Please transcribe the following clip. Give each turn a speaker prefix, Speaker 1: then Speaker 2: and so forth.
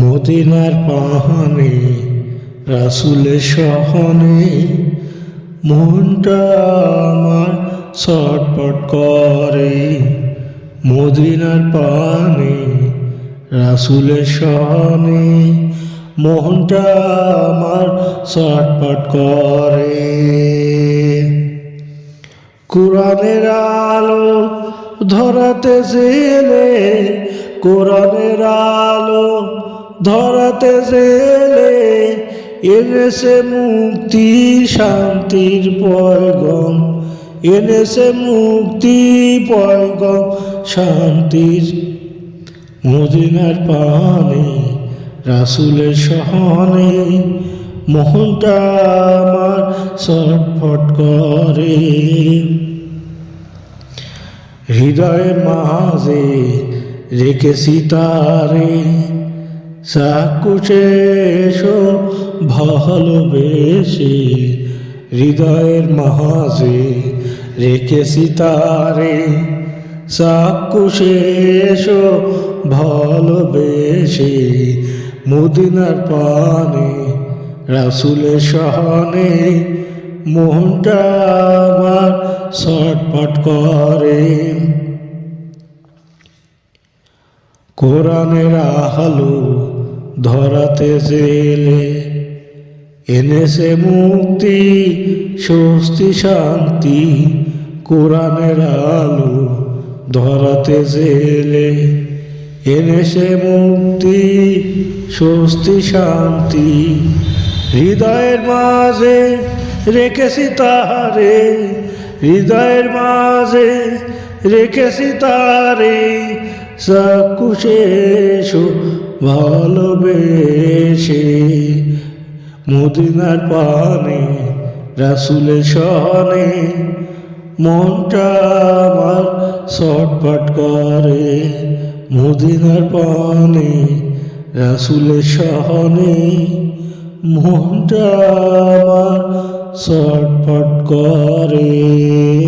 Speaker 1: মদিনার পাহানে রাসুলের সহনে, মনটা আমার ছটপট করে। মদিনার পানে রাসুলের সহনে মোহনটা আমার ছটপট করে। কোরআনের আলো ধরাতে জেলে, কোরআনের আলো ধরাতে জেলে এনেছে মুক্তি, শান্তির পয়গম। এনেছে মুক্তি, পয়গম, শান্তির। মদিনার পানে, রাসুলের সহনে মোহনটা আমার ছটফট করে। হৃদয়ের মাঝে রেখেছি তারে। চাকুশে এসো ভালোবেসে হৃদয়ের মহাজে রেখেছি তারে। চাকুশে এসো ভালোবেসে মদিনার পানে, রাসুলের সহনে মোহনটা আমার ছটপট করে। কোরআনের আলো ধরাতে জেলে এনেছে মুক্তি, স্বস্তি, শান্তি, কোরআনের আলো ধরাতে জেলে এনেছে মুক্তি, স্বস্তি, শান্তি। হৃদয়ের মাঝে রেখেছি তাহারে, হৃদয়ের মাঝে রেখেছি তারে এসো ভালোবেসে মদিনার পানে, রাসুলের সনে মনটা আমার ছটপট করে। মদিনার পানে, রাসুলের সহনে মনটা আমার ছটপট করে।